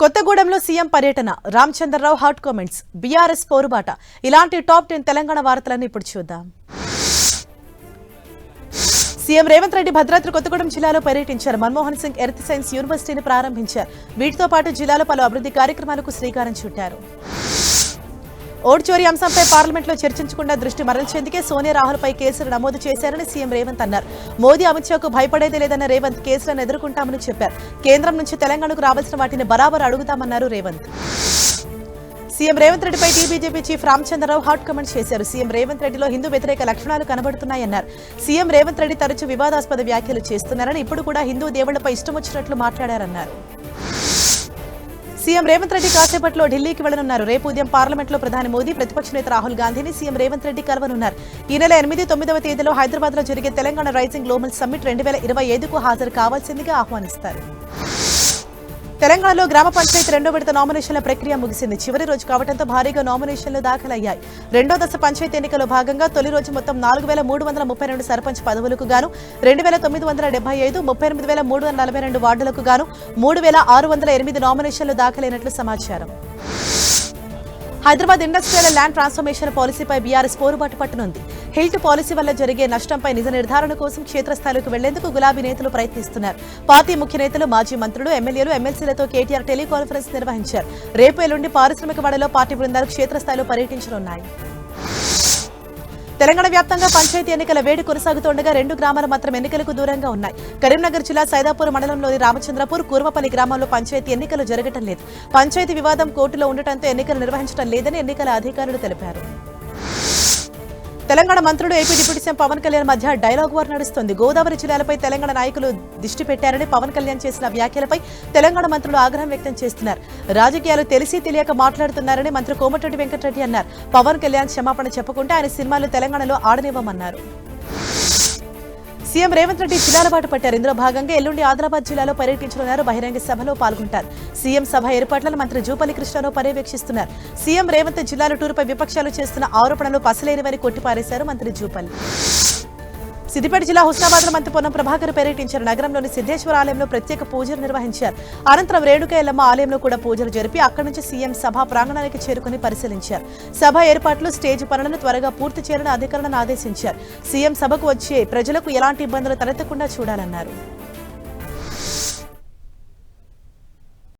కొత్తగూడెంలో సీఎం పర్యటన. Ramachandrarao hot comments. BRS పోరుబాట. ఇలాంటి టాప్ టెన్ తెలంగాణ వార్తలను ఇప్పుడు చూద్దాం. సీఎం రేవంత్ రెడ్డి భద్రాద్రి కొత్తగూడెం జిల్లాలో పర్యటించారు. మన్మోహన్ సింగ్ ఎర్త్ సైన్స్ యూనివర్సిటీని ప్రారంభించారు. వీటితో పాటు జిల్లాలో పలు అభివృద్ధి కార్యక్రమాలకు శ్రీకారం చుట్టారు. ఓటు చోరీ అంశంపై పార్లమెంట్లో చర్చించకుండా దృష్టి మరల్చేందుకే సోనియా రాహుల్పై కేసులు నమోదు చేశారని సీఎం రేవంత్ అన్నారు. మోదీ అమిత్ షాకు భయపడేదే లేదన్న రేవంత్ కేసులను ఎదుర్కొంటామని చెప్పారు. కేంద్రం నుంచి తెలంగాణకు రావాల్సిన వాటిని బరాబర్ అడుగుతామన్నారు రేవంత్. సీఎం రేవంత్ రెడ్డిపై TBJP chief Ramachandra Rao hot comment చేశారు. సీఎం రేవంత్ రెడ్డిలో హిందూ వ్యతిరేక లక్షణాలు కనబడుతున్నాయన్నారు. సీఎం రేవంత్ రెడ్డి తరచూ వివాదాస్పద వ్యాఖ్యలు చేస్తున్నారని ఇప్పుడు కూడా హిందూ దేవుళ్ళపై ఇష్టం వచ్చినట్లు మాట్లాడారన్నారు. సీఎం రేవంత్ రెడ్డి కాసేపట్లో ఢిల్లీకి వెళ్ళనున్నారు రేపు ఉదయం పార్లమెంట్లో ప్రధాని మోదీ ప్రతిపక్ష నేత రాహుల్ గాంధీని సీఎం రేవంత్ రెడ్డి కలవనున్నారు. ఈ నెల ఎనిమిది తొమ్మిదవ తేదీలో హైదరాబాద్లో జరిగే తెలంగాణ రైజింగ్ గ్లోబల్ సమ్మిట్ రెండు వేల ఇరవై ఐదుకు హాజరు కావాల్సిందిగా ఆహ్వానిస్తారు. తెలంగాణలో గ్రామ పంచాయతీ రెండో విడత నామినేషన్ల ప్రక్రియ ముగిసింది. చివరి రోజు కావడంతో భారీగా నామినేషన్లు దాఖలయ్యాయి. రెండో దశ పంచాయతీ ఎన్నికల్లో భాగంగా తొలి రోజు మొత్తం నాలుగు వేల మూడు వందల ముప్పై రెండు సర్పంచ్ పదవులకు గాను రెండు వేల తొమ్మిది వందల డెబ్బై ఐదు ముప్పై ఎనిమిది వేల మూడు వందల నలభై రెండు వార్డులకు గాను మూడు వేల ఆరు వందల ఎనిమిది నామినేషన్లు దాఖలైనట్లు సమాచారం. హైదరాబాద్ ఇండస్ట్రియల్ ల్యాండ్ ట్రాన్స్ఫర్మేషన్ పాలసీపై బీఆర్ఎస్ పోరుబాటు పట్టనుంది. హిల్ట్ పాలసీ వల్ల జరిగే నష్టంపై నిజ నిర్ధారణ కోసం క్షేత్రస్థాయిలోకి వెళ్ళేందుకు గులాబీ నేతలు ప్రయత్నిస్తున్నారు. పార్టీ ముఖ్య నేతలు మాజీ మంత్రులు ఎమ్మెల్యేలు ఎమ్మెల్సీలతో కేటీఆర్ టెలికాన్ఫరెన్స్ నిర్వహించారు. రేపు ఎల్లుండి పారిశ్రామిక వాడలో పార్టీ బృందాలు క్షేత్రస్థాయిలో పర్యటించనున్నాయి. తెలంగాణ వ్యాప్తంగా పంచాయతీ ఎన్నికల వేడి కొనసాగుతుండగా రెండు గ్రామాలు మాత్రం ఎన్నికలకు దూరంగా ఉన్నాయి. కరీంనగర్ జిల్లా సైదాపూర్ మండలంలోని రామచంద్రపూర్ కూర్మపల్లి గ్రామంలో పంచాయతీ ఎన్నికలు జరగటం లేదు. పంచాయతీ వివాదం కోర్టులో ఉండటంతో ఎన్నికలు నిర్వహించడం లేదని ఎన్నికల అధికారులు తెలిపారు. తెలంగాణ మంత్రులు AP deputy CM Pawan Kalyan మధ్య డైలాగ్ వార్ నడుస్తోంది. గోదావరి జిల్లాలపై తెలంగాణ నాయకులు దృష్టి పెట్టారని పవన్ కళ్యాణ్ చేసిన వ్యాఖ్యలపై తెలంగాణ మంత్రులు ఆగ్రహం వ్యక్తం చేస్తున్నారు. రాజకీయాలు తెలిసి తెలియక మాట్లాడుతున్నారని మంత్రి కోమటిరెడ్డి వెంకటరెడ్డి అన్నారు. పవన్ కళ్యాణ్ క్షమాపణ చెప్పకుంటే ఆయన సినిమాలు తెలంగాణలో ఆడనివ్వమన్నారు. సీఎం రేవంత్ రెడ్డి జిల్లాల బాటు పట్టారు. ఇందులో భాగంగా ఎల్లుండి ఆదిలాబాద్ జిల్లాలో పర్యటించనున్నారు. బహిరంగ సభలో పాల్గొంటారు. సీఎం సభ ఏర్పాట్లను మంత్రి జూపల్లి కృష్ణారావు పర్యవేక్షిస్తున్నారు. సీఎం రేవంత్ జిల్లాల టూర్పై విపక్షాలు చేస్తున్న ఆరోపణలు పసలేనివని కొట్టిపారేశారు మంత్రి జూపల్లి. సిద్దిపేట జిల్లా హుస్నాబాద్ మంత్రి పొన్నం ప్రభాకర్ పర్యటించారు. నగరంలోని సిద్ధేశ్వర ఆలయంలో ప్రత్యేక పూజలు నిర్వహించారు. అనంతరం రేణుక ఎల్లమ్మ ఆలయంలో కూడా పూజలు జరిపి అక్కడి నుంచి సీఎం సభ ప్రాంగణానికి చేరుకుని పరిశీలించారు. సభ ఏర్పాట్లు స్టేజ్ పనులను త్వరగా పూర్తి చేయాలని అధికారులను ఆదేశించారు. సీఎం సభకు వచ్చే ప్రజలకు ఎలాంటి ఇబ్బందులు తలెత్తకుండా చూడాలన్నారు.